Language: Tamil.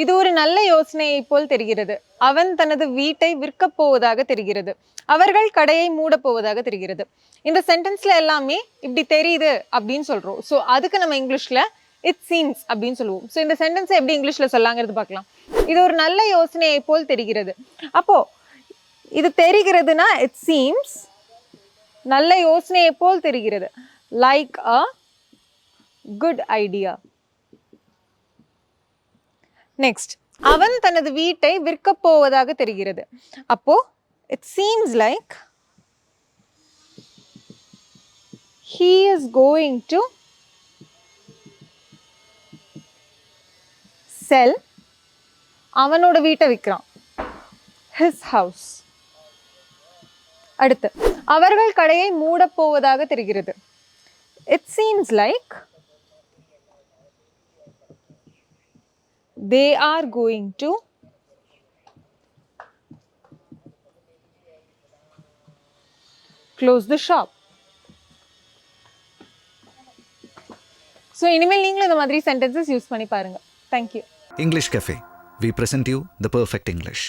இது ஒரு நல்ல யோசனையை போல் தெரிகிறது. அவன் தனது வீட்டை விற்கப் போவதாக தெரிகிறது. அவர்கள் கடையை மூடப் போவதாக தெரிகிறது. இந்த சென்டென்ஸ்ல எல்லாமே இப்படி தெரியுது அப்படின்னு சொல்றோம். ஸோ அதுக்கு நம்ம இங்கிலீஷ்ல இட் சீம்ஸ் அப்படின்னு சொல்லுவோம். ஸோ இந்த சென்டென்ஸை எப்படி இங்கிலீஷ்ல சொல்லாங்கிறது பார்க்கலாம். இது ஒரு நல்ல யோசனையை போல் தெரிகிறது. அப்போ இது தெரிகிறதுனா இட் சீம்ஸ் நல்ல யோசனையை போல் தெரிகிறது. Like a good idea next அவன் தனது வீட்டை விற்கப் போவதாக தெரிகிறது. அப்போ it seems like he is going to sell அவனோட வீட்டை விற்கிறான். ஹிஸ் ஹவுஸ் அடுத்து அவர்கள் கடையை மூடப்போவதாக தெரிகிறது. It seems like they are going to close the shop. So இனிமேல் நீங்களும் இந்த மாதிரி சென்டென்சஸ் யூஸ் பண்ணி பாருங்க thank you English cafe we present you the perfect English